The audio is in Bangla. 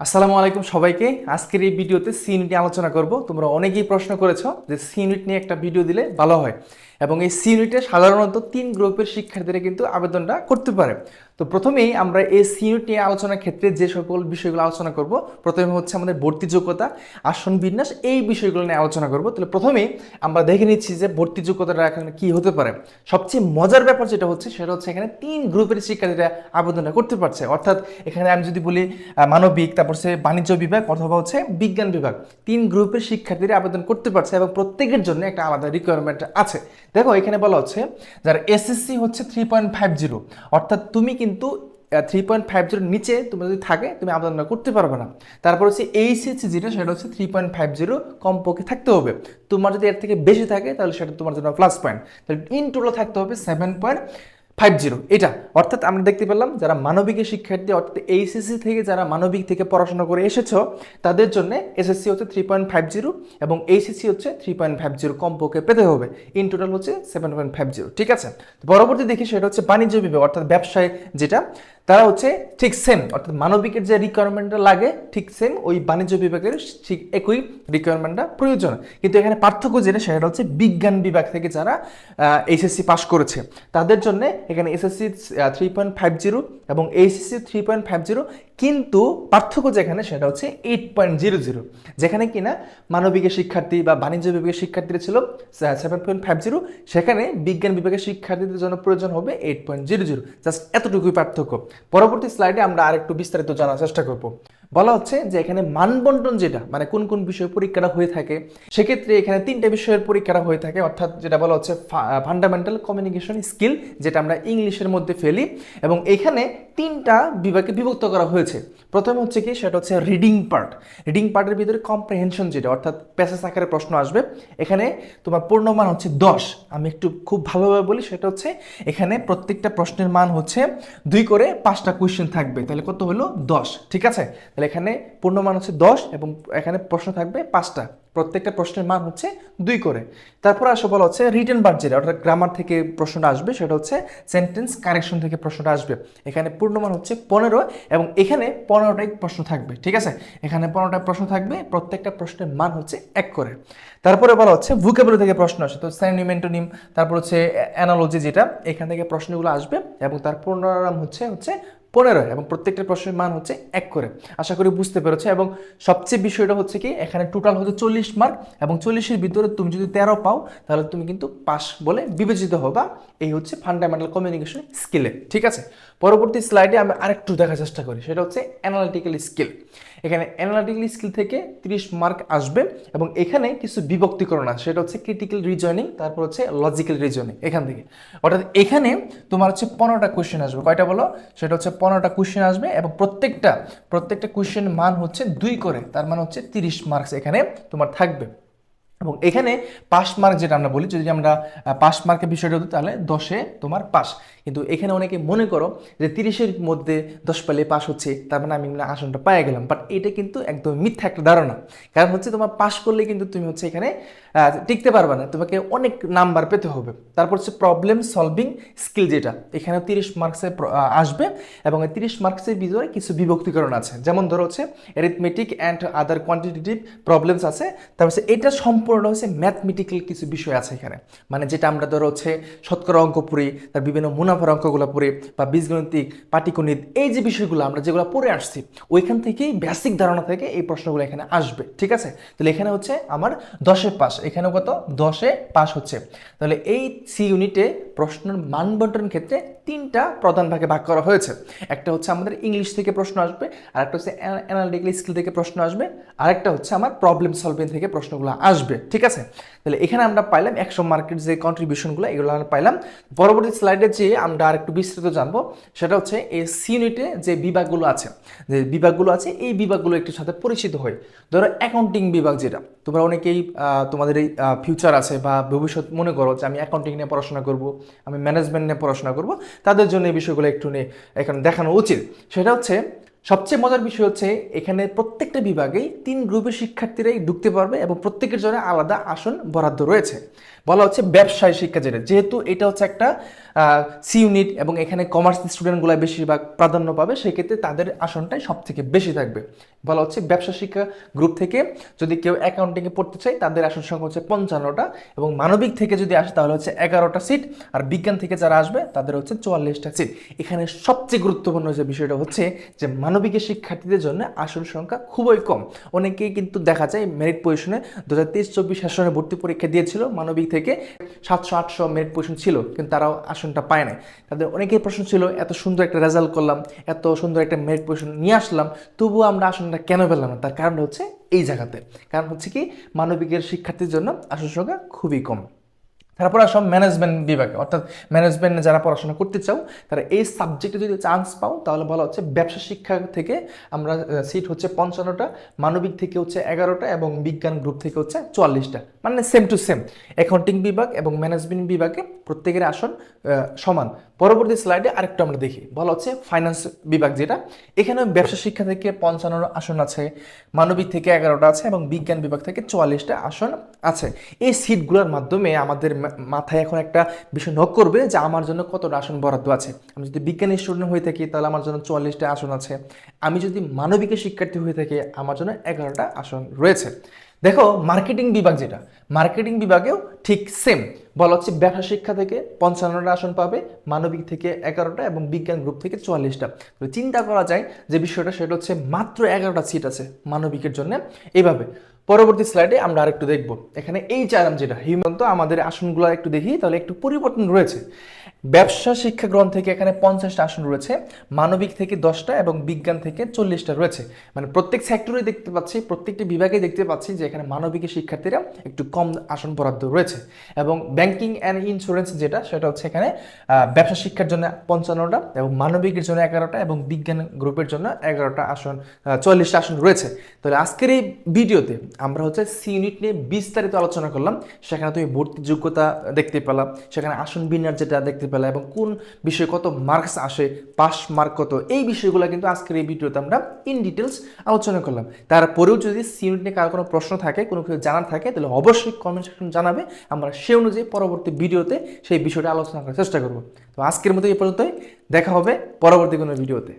আসসালামু আলাইকুম সবাইকে। আজকের এই ভিডিওতে সি ইউনিট নিয়ে আলোচনা করব। তোমরা অনেকেই প্রশ্ন করেছ যে সি ইউনিট নিয়ে একটা ভিডিও দিলে ভালো হয়। এবং এই সি ইউনিটে সাধারণত তিন গ্রুপের শিক্ষার্থীরা কিন্তু আবেদনটা করতে পারে। তো প্রথমেই আমরা এই সি ইউনিট নিয়ে আলোচনার ক্ষেত্রে যে সকল বিষয়গুলো আলোচনা করব, প্রথমে হচ্ছে আমাদের ভর্তি যোগ্যতা আসন বিন্যাস, এই বিষয়গুলো নিয়ে আলোচনা করব। তাহলে প্রথমেই আমরা দেখে নিচ্ছি যে ভর্তি যোগ্যতাটা এখানে কী হতে পারে। সবচেয়ে মজার ব্যাপার যেটা হচ্ছে, সেটা হচ্ছে এখানে তিন গ্রুপের শিক্ষার্থীরা আবেদনটা করতে পারছে। অর্থাৎ এখানে আমি যদি বলি মানবিক, তারপর হচ্ছে বাণিজ্য বিভাগ অথবা হচ্ছে বিজ্ঞান বিভাগ। তিন গ্রুপের শিক্ষার্থীরা আবেদন করতে পারছে এবং প্রত্যেকের জন্য একটা আলাদা রিকোয়ারমেন্ট আছে। দেখো, এখানে বলা হচ্ছে, যার এসএসসি হচ্ছে থ্রি পয়েন্ট ফাইভ জিরো অর্থাৎ তুমি কিন্তু থ্রি পয়েন্ট ফাইভ জিরোর নিচে তুমি যদি থাকে, তুমি আবেদন করতে পারবে না। তারপর হচ্ছে এইচএসসি যেটা, সেটা হচ্ছে থ্রি পয়েন্ট ফাইভ জিরো কমপক্ষে থাকতে হবে। তোমার যদি এর থেকে বেশি থাকে, তাহলে সেটা তোমার জন্য প্লাস পয়েন্ট তাহলে ইন টোটাল থাকতে হবে সেভেন পয়েন্ট ফাইভ জিরো এটা। অর্থাৎ আমরা দেখতে পেলাম যারা মানবিকের শিক্ষার্থী, অর্থাৎ এইচএসসি থেকে যারা মানবিক থেকে পড়াশোনা করে এসেছ, তাদের জন্য এসএসসি হচ্ছে থ্রি পয়েন্ট ফাইভ জিরো এবং এইচএসসি হচ্ছে থ্রি পয়েন্ট ফাইভ জিরো কমপক্ষে পেতে হবে। ইন টোটাল হচ্ছে সেভেন পয়েন্ট ফাইভ জিরো ঠিক আছে? পরবর্তী দেখি সেটা হচ্ছে বাণিজ্য বিভাগ, অর্থাৎ ব্যবসায় যেটা। তারা হচ্ছে ঠিক সেম অর্থাৎ মানবিকের যে রিকোয়ারমেন্টটা লাগে, ঠিক সেম ওই বাণিজ্য বিভাগের ঠিক একই রিকোয়ারমেন্টটা প্রয়োজন। কিন্তু এখানে পার্থক্য যেটা, সেটা হচ্ছে বিজ্ঞান বিভাগ থেকে যারা এইচএসসি পাস করেছে, তাদের জন্য এখানে SSC three point five zero এবং HSC three point five zero কিন্তু পার্থক্য যেখানে, সেটা হচ্ছে এইট পয়েন্ট জিরো জিরো যেখানে কিনা মানবিকের শিক্ষার্থী বা বাণিজ্য বিভাগের শিক্ষার্থীরা ছিল সেভেন পয়েন্ট ফাইভ জিরো সেখানে বিজ্ঞান বিভাগের শিক্ষার্থীদের জন্য প্রয়োজন হবে eight point zero zero just এতটুকুই পার্থক্য। পরবর্তী স্লাইডে আমরা আরেকটু বিস্তারিত জানার চেষ্টা করব। বলা হচ্ছে যে এখানে মানবন্টন যেটা মানে কোন কোন বিষয়ে পরীক্ষাটা হয়ে থাকে, সেক্ষেত্রে এখানে তিনটা বিষয়ের পরীক্ষাটা হয়ে থাকে, অর্থাৎ যেটা বলা হচ্ছে ফান্ডামেন্টাল কমিউনিকেশন স্কিল যেটা আমরা ইংলিশের মধ্যে ফেলি, এবং এখানে তিনটা বিভাগে বিভক্ত করা হয়েছে। প্রথমে হচ্ছে কি, সেটা হচ্ছে রিডিং পার্ট রিডিং পার্টের ভিতরে কম্প্রিহেনশন যেটা, অর্থাৎ প্যাসেজ আকারে প্রশ্ন আসবে। এখানে তোমার পূর্ণ মান হচ্ছে দশ। আমি একটু খুব ভালোভাবে বলি, সেটা হচ্ছে এখানে প্রত্যেকটা প্রশ্নের মান হচ্ছে দুই করে পাঁচটা কোয়েশ্চেন থাকবে। তাহলে কত হলো? দশ। ঠিক আছে? তাহলে এখানে পূর্ণমান হচ্ছে দশ এবং এখানে প্রশ্ন থাকবে পাঁচটা। প্রত্যেকটা প্রশ্নের মান হচ্ছে দুই করে। তারপর আসো বলা হচ্ছে রিটেন বার যেটা, অর্থাৎ গ্রামার থেকে প্রশ্নটা আসবে, সেটা হচ্ছে সেন্টেন্স কারেকশন থেকে প্রশ্নটা আসবে। এখানে পূর্ণমান হচ্ছে পনেরো এবং এখানে পনেরোটাই প্রশ্ন থাকবে, ঠিক আছে? এখানে পনেরোটা প্রশ্ন থাকবে, প্রত্যেকটা প্রশ্নের মান হচ্ছে এক করে। তারপরে বলা হচ্ছে ভুকেবুলারি থেকে প্রশ্ন আসে, তো স্যানিমেন্টোনিম তারপর হচ্ছে অ্যানালজি যেটা, এখান থেকে প্রশ্নগুলো আসবে এবং তার পূর্ণনাম হচ্ছে হচ্ছে পনেরো এবং প্রত্যেকটা প্রশ্নের মান হচ্ছে এক করে। আশা করি বুঝতে পেরেছ এবং সবচেয়ে বিষয়টা হচ্ছে কি, এখানে টোটাল হচ্ছে চল্লিশ মার্ক এবং চল্লিশের ভিতরে তুমি যদি তেরো পাও, তাহলে তুমি কিন্তু পাস বলে বিবেচিত হবা। এই হচ্ছে ফান্ডামেন্টাল কমিউনিকেশন স্কিলে ঠিক আছে? পরবর্তী স্লাইডে আমি আরেকটু দেখার চেষ্টা করি, সেটা হচ্ছে অ্যানালিটিক্যাল স্কিল এখানে অ্যানালিটিক্যাল স্কিল থেকে তিরিশ মার্ক আসবে এবং এখানে কিছু বিভক্তিকরণ আছে। সেটা হচ্ছে ক্রিটিক্যাল রিজনিং তারপর হচ্ছে লজিক্যাল রিজনিং এখান থেকে। অর্থাৎ এখানে তোমার হচ্ছে পনেরোটা কোয়েশ্চেন আসবে। কয়টা বলো? সেটা হচ্ছে পনেরোটা কোশ্চেন আসবে এবং প্রত্যেকটা প্রত্যেকটা কোশ্চেন মান হচ্ছে দুই করে। তার মানে হচ্ছে তিরিশ মার্কস এখানে তোমার থাকবে। এবং এখানে পাস মার্ক যেটা আমরা বলি, যদি আমরা পাস মার্কের বিষয়টা হতো তাহলে দশে তোমার পাস কিন্তু এখানে অনেকে মনে করো যে তিরিশের মধ্যে দশ পেলে পাস হচ্ছে, তার মানে আমি আসনটা পায়ে গেলাম। বাট এটা কিন্তু একদম মিথ্যা একটা ধারণা। কারণ হচ্ছে তোমার পাস করলে কিন্তু তুমি হচ্ছে এখানে টিকতে পারবে না। তোমাকে অনেক নাম্বার পেতে হবে। তারপর হচ্ছে প্রবলেম সলভিং স্কিল যেটা এখানে তিরিশ মার্কসে আসবে। এবং এই তিরিশ মার্কসের ভিতরে কিছু বিভক্তিকরণ আছে। যেমন ধরো হচ্ছে arithmetic and other quantitative problems আছে। তারপর এটা সম্পূর্ণ হচ্ছে ম্যাথমেটিক্যাল কিছু বিষয় আছে এখানে। মানে যেটা আমরা ধরো হচ্ছে শতকরা অঙ্ক পড়ি, তার বিভিন্ন মুনাফার অঙ্কগুলো পড়ি বা বীজগণিতিক, পাটিগণিত, এই যে বিষয়গুলো আমরা যেগুলো পড়ে আসছি, ওইখান থেকেই বেসিক ধারণা থেকে এই প্রশ্নগুলো এখানে আসবে, ঠিক আছে? তাহলে এখানে হচ্ছে আমার দশে পাস এখানে কত? দশে পাস হচ্ছে। তাহলে এই সি ইউনিটে প্রশ্নের মান বন্টনের ক্ষেত্রে তিনটা প্রধান ভাগে ভাগ করা হয়েছে। একটা হচ্ছে আমাদের ইংলিশ থেকে প্রশ্ন আসবে আর একটা হচ্ছে অ্যানালিটিক্যাল স্কিল থেকে প্রশ্ন আসবে আর একটা হচ্ছে আমার প্রবলেম সলভিং থেকে প্রশ্নগুলো আসবে, ঠিক আছে? তাহলে এখানে আমরা পাইলাম একশো মার্কেট যে কন্ট্রিবিউশনগুলো এগুলো আমরা পাইলাম। পরবর্তী স্লাইডে যে আমরা আরেকটু বিস্তৃত জানব, সেটা হচ্ছে এই সি ইউনিটে যে বিভাগগুলো আছে, যে বিভাগগুলো আছে, এই বিভাগগুলো একটু সাথে পরিচিত হয় ধরো অ্যাকাউন্টিং বিভাগ যেটা, তোমরা অনেকেই তোমাদের এই ফিউচার আছে বা ভবিষ্যৎ মনে করো যে আমি অ্যাকাউন্টিং নিয়ে পড়াশোনা করব, আমি ম্যানেজমেন্ট নিয়ে পড়াশোনা করব তাদের জন্য এই বিষয়গুলো একটু নিয়ে এখানে দেখানো উচিত। সেটা হচ্ছে, সবচেয়ে মজার বিষয় হচ্ছে, এখানে প্রত্যেকটা বিভাগেই তিন গ্রুপের শিক্ষার্থীরাই ঢুকতে পারবে এবং প্রত্যেকের জন্য আলাদা আসন বরাদ্দ রয়েছে। বলা হচ্ছে ব্যবসায় শিক্ষা যেটা যেহেতু এটা হচ্ছে একটা সি ইউনিট এবং এখানে কমার্স স্টুডেন্টগুলো বেশিরভাগ প্রাধান্য পাবে, সেক্ষেত্রে তাদের আসনটাই সব থেকে বেশি থাকবে। বলা হচ্ছে ব্যবসা শিক্ষা গ্রুপ থেকে যদি কেউ অ্যাকাউন্টিংয়ে পড়তে চায়, তাদের আসন সংখ্যা হচ্ছে পঞ্চান্নটা এবং মানবিক থেকে যদি আসে, তাহলে হচ্ছে এগারোটা সিট আর বিজ্ঞান থেকে যারা আসবে, তাদের হচ্ছে চুয়াল্লিশটা সিট এখানে সবচেয়ে গুরুত্বপূর্ণ যে বিষয়টা হচ্ছে যে মানবিকের শিক্ষার্থীদের জন্য আসন সংখ্যা খুবই কম। অনেকেই কিন্তু দেখা যায় মেরিট পজিশনে দু হাজার তেইশ চব্বিশ সেশনে ভর্তি পরীক্ষা দিয়েছিল, মানবিক থেকে সাতশো, আটশো মেরিট পজিশন ছিল, কিন্তু তারাও আসনটা পায় নাই। তাদের অনেকেই প্রশ্ন ছিল, এত সুন্দর একটা রেজাল্ট করলাম, এত সুন্দর একটা মেরিট পজিশন নিয়ে আসলাম, তবুও আমরা আসনটা কেন পেলাম না? তার কারণ হচ্ছে এই জায়গাতে। কারণ হচ্ছে কি, মানবিকের শিক্ষার্থীর জন্য আসন সংখ্যা খুবই কম। তারপর আসো ম্যানেজমেন্ট বিভাগে। অর্থাৎ ম্যানেজমেন্টে যারা পড়াশোনা করতে চাও, তারা এই সাবজেক্টে যদি চান্স পাও, তাহলে বলা হচ্ছে ব্যবসা শিক্ষা থেকে আমরা সিট হচ্ছে পঞ্চান্নটা, মানবিক থেকে হচ্ছে এগারোটা এবং বিজ্ঞান গ্রুপ থেকে হচ্ছে চুয়াল্লিশটা। মানে সেম টু সেম অ্যাকাউন্টিং বিভাগ এবং ম্যানেজমেন্ট বিভাগে প্রত্যেকের আসন সমান। পরবর্তী স্লাইডে আরেকটু আমরা দেখি। বলা হচ্ছে ফাইন্যান্স বিভাগ যেটা। এখানে ব্যবসা শিক্ষা থেকে পঞ্চান্ন আসন আছে, মানবিক থেকে এগারোটা আছে এবং বিজ্ঞান বিভাগ থেকে চুয়াল্লিশটা আসন আছে। এই সিটগুলোর মাধ্যমে আমাদের মাথায় এখন একটা বিষয় নক করবে যে আমার জন্য কতটা আসন বরাদ্দ আছে। আমি যদি বিজ্ঞান স্টুডেন্ট হয়ে থাকি তাহলে আমার জন্য চুয়াল্লিশটা আসন আছে। আমি যদি মানবিকের শিক্ষার্থী হয়ে থাকি আমার জন্য এগারোটা আসন রয়েছে। দেখো মার্কেটিং বিভাগ যেটা মার্কেটিং বিভাগেও ঠিক সেম বলা হচ্ছে ব্যবসা শিক্ষা থেকে পঞ্চান্নটা আসন পাবে, মানবিক থেকে এগারোটা এবং বিজ্ঞান গ্রুপ থেকে চুয়াল্লিশটা। তো চিন্তা করা যায় যে বিষয়টা সেটা হচ্ছে মাত্র এগারোটা সিট আছে মানবিকের জন্য। এইভাবে পরবর্তী স্লাইডে আমরা আরেকটু দেখব। এখানে এই চাইলাম যেটা, হিমন্ত, আমাদের আসনগুলো একটু দেখি তাহলে একটু পরিবর্তন রয়েছে। ব্যবসা শিক্ষা গ্রহণ থেকে এখানে পঞ্চাশটা আসন রয়েছে, মানবিক থেকে দশটা এবং বিজ্ঞান থেকে চল্লিশটা রয়েছে। মানে প্রত্যেক সেক্টরে দেখতে পাচ্ছি, প্রত্যেকটি বিভাগে দেখতে পাচ্ছি যে এখানে মানবিকের শিক্ষার্থীরা একটু কম আসন বরাদ্দ রয়েছে। এবং ব্যাংকিং অ্যান্ড ইন্স্যুরেন্স যেটা, সেটা হচ্ছে এখানে ব্যবসা শিক্ষার জন্য পঞ্চান্নটা এবং মানবিকের জন্য এগারোটা এবং বিজ্ঞান গ্রুপের জন্য এগারোটা আসন চল্লিশটা আসন রয়েছে। তাহলে আজকের এই ভিডিওতে আমরা হচ্ছে সি ইউনিট নিয়ে বিস্তারিত আলোচনা করলাম। সেখানে তুমি ভর্তি যোগ্যতা দেখতে পেলাম, সেখানে আসন বিনার যেটা দেখতে পেলাম এবং কোন বিষয়ে কত মার্কস আসে পাস মার্ক কত, এই বিষয়গুলো কিন্তু আজকের এই ভিডিওতে আমরা ইন ডিটেলস আলোচনা করলাম। তারপরেও যদি সিউনিট নিয়ে কারও কোনো প্রশ্ন থাকে, কোনো কিছু জানার থাকে, তাহলে অবশ্যই কমেন্ট সেকশন জানাবে। আমরা সে অনুযায়ী পরবর্তী ভিডিওতে সেই বিষয়টা আলোচনা করার চেষ্টা করব। তো আজকের মতো এই পর্যন্তই। দেখা হবে পরবর্তী কোনো ভিডিওতে।